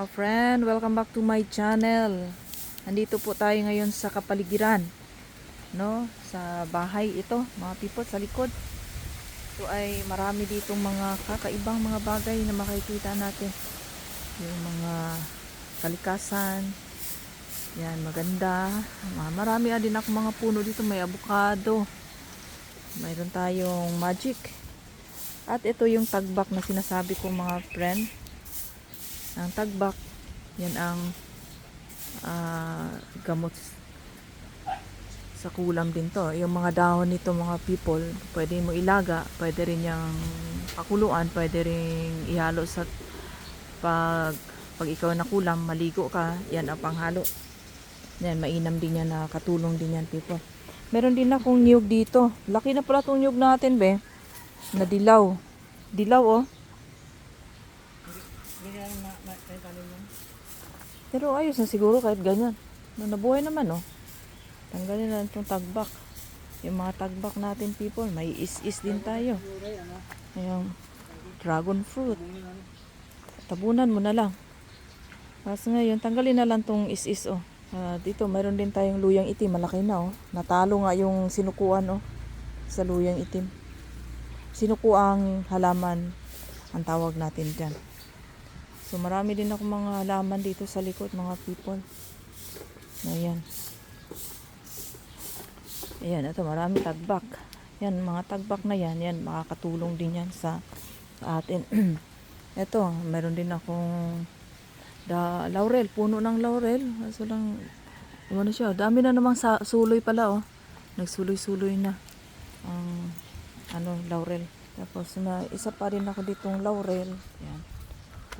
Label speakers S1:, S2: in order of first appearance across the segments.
S1: Mga friend, welcome back to my channel. Nandito po tayo ngayon sa kapaligiran. No? Sa bahay ito, mga people sa likod. Ito ay marami ditong mga kakaibang mga bagay na makikita natin. Yung mga kalikasan. Yan, maganda. Ma- Marami din ako mga puno dito. May avocado. Mayroon tayong magic. At ito yung tagbak na sinasabi ko mga friend ang tagbak yan ang ah, gamot sa kulam din to. Yung mga dahon nito mga people pwede mo ilaga pwede rin yung pakuluan pwede rin ihalo sa pag pag ikaw na kulam maligo ka yan ang panghalo. Yan mainam din yan na katulong din yan people. Meron din akong niyog dito. Laki na pala tong niyog natin be. Na dilaw. Dilaw oh Pero ayos na siguro kahit ganyan. No, nabuhay naman, oh. Tanggalin na itong tagbak. Yung mga tagbak natin, people, may is-is din tayo. Yung dragon fruit. Tabunan mo na lang. Tapos ngayon, tanggalin na lang tong is-is, oh. Ah, dito, mayroon din tayong luyang itim. Malaki na, oh. Natalo nga yung sinukuan, oh. Sa luyang itim. Sinukuang halaman ang tawag natin dyan. So marami din ako mga halaman dito sa likod, mga people. Ayan. Ayan, ito marami tagbak. Yan, mga tagbak na yan, yan, makakatulong din yan sa, sa atin. ito, meron din akong da, laurel, puno ng laurel. Kaso lang, ano siya, dami na namang sa, suloy pala, oh. Nagsuloy-suloy na ang ano, laurel. Tapos, na, isa pa rin ako ditong laurel. Yan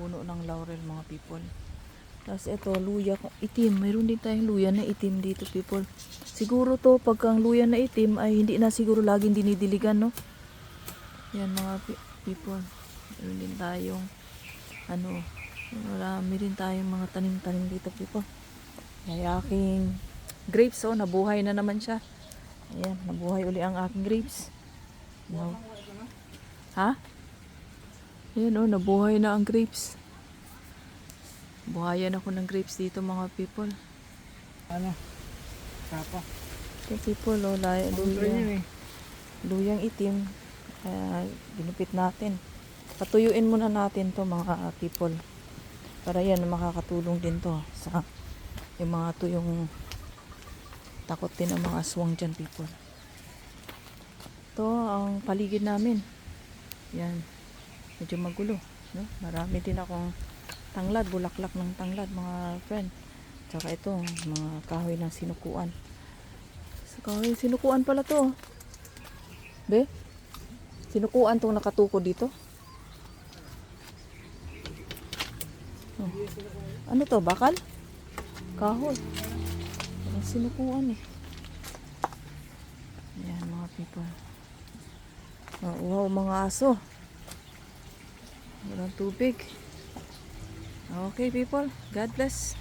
S1: puno ng laurel mga people. Tapos ito, luya itim. Mayroon din tayong luya na itim dito people. Siguro to, pagka ang luya na itim ay hindi na siguro laging dinidiligan, no? Yan mga people. Mayroon din tayong ano, marami din tayong mga tanim-tanim dito people. Kaya aking grapes, oh, nabuhay na naman siya. Ayan, nabuhay uli ang aking grapes. Now, ha? Ayan oh, nabuhay na ang grapes. Buhayan ako ng grapes dito mga people.
S2: Ano? Kapa.
S1: Okay people, oh, lay,
S2: Control yun
S1: luya,
S2: eh.
S1: luyang itim. Kaya ginupit natin. Patuyuin muna natin to mga people. Para yan, makakatulong din to sa yung mga to yung takot din ang mga aswang dyan people. Ito ang paligid namin. Yan. Medyo magulo. No? Marami din akong tanglad, bulaklak ng tanglad mga friend. Tsaka ito, mga kahoy ng sinukuan. Sa kahoy, sinukuan pala to. Be? Sinukuan tong nakatuko dito. Oh. Ano to, bakal? Kahoy. Parang sinukuan eh. Ayan mga people. Oh, wow, mga aso. Walang tubig. Okay people, God bless.